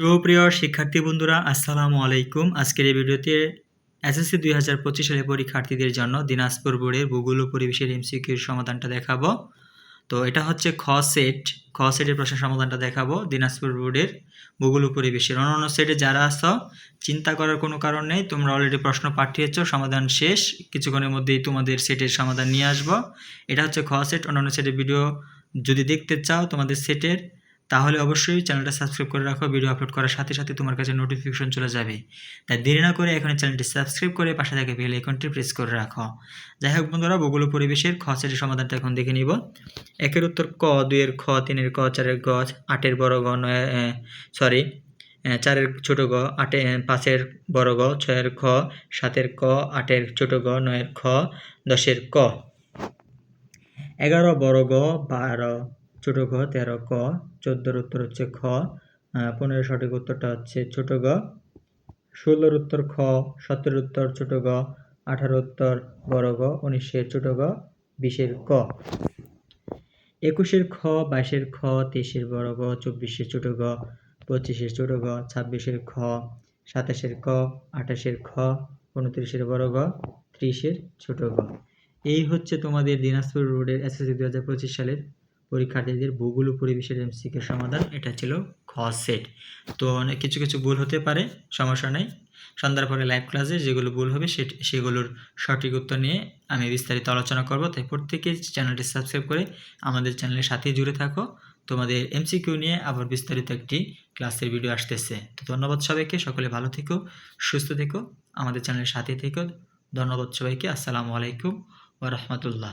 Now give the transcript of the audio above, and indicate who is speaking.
Speaker 1: সুপ্রিয় শিক্ষার্থী বন্ধুরা, আসসালামু আলাইকুম। আজকের এই ভিডিওতে এসএসসি দুই হাজার পঁচিশ সালের পরীক্ষার্থীদের জন্য দিনাজপুর বোর্ডের ভূগোল পরিবেশের এমসিকিউর সমাধানটা দেখাবো। তো এটা হচ্ছে খ সেট, খ সেটের প্রশ্নের সমাধানটা দেখাবো। দিনাজপুর বোর্ডের ভূগোল পরিবেশের অন্যান্য সেটে যারা আছো, চিন্তা করার কোনো কারণ নেই। তোমরা অলরেডি প্রশ্ন পাঠিয়েছ, সমাধান শেষ। কিছুক্ষণের মধ্যেই তোমাদের সেটের সমাধান নিয়ে আসব। এটা হচ্ছে খ সেট, অন্যান্য সেটের ভিডিও যদি দেখতে চাও তোমাদের সেটের। তাহলে অবশ্যই চ্যানেলটা সাবস্ক্রাইব করে রাখো ভিডিও আপলোড করার সাথে সাথে তোমার কাছে নোটিফিকেশন চলে যাবে। তাই দেরি না করে এখন চ্যানেলটি সাবস্ক্রাইব করে পাশে থাকে বেল আইকনটি প্রেস করে রাখো। যাই হোক বন্ধুরা, ভূগোল পরিবেশের খ সেটের সমাধানটা এখন দেখে নিব। একের উত্তর ক, দুইয়ের খ, তিনের ক, চারের গ, আটের বড় গ, নয় সরি চারের ছোট গ, আটে পাঁচের বড় গ, ছয়ের খ, সাতের ক, আটের ছোট গ, নয়ের খ, দশের ক। এগারো বড় গ, বারো ছোট গ, তেরো ক, চোদ্দোর উত্তর হচ্ছে খ পনেরো সঠিক উত্তরটা হচ্ছে ছোট গ, ষোলোর উত্তর খ, সতেরোর উত্তর ছোট গ আঠারো উত্তর বড় গ, উনিশের ছোট গ, বিশের ক। একুশের খ, বাইশের খ, তেইশের বড় গ, চব্বিশের ছোট গ, পঁচিশের ছোট গ, ছাব্বিশের খ, সাতাশের ক, আঠাশের খ, উনত্রিশের বড় গ, ত্রিশের ছোট গ। এই হচ্ছে তোমাদের দিনাজপুর রোডের এসএসসি দু হাজার পঁচিশ সালের পরীক্ষার্থীদের ভূগোল পরিবেশের এমসিকের সমাধান, এটা ছিল খ সেট তো অনেক কিছু কিছু ভুল হতে পারে, সমস্যা নেই। সন্ধ্যার পরে লাইভ ক্লাসে যেগুলো ভুল হবে সেগুলোর সঠিক উত্তর নিয়ে আমি বিস্তারিত আলোচনা করব। তাই প্রত্যেকে চ্যানেলটি সাবস্ক্রাইব করে আমাদের চ্যানেলের সাথেই জুড়ে থাকো। তোমাদের এমসিকিউ নিয়ে আবার বিস্তারিত একটি ক্লাসের ভিডিও আসতেছে। তো ধন্যবাদ সবাইকে, সকলে ভালো থেকো, সুস্থ থেকো, আমাদের চ্যানেলের সাথে থেকো। ধন্যবাদ সবাইকে, আসসালামু আলাইকুম ওয়া রাহমাতুল্লাহ।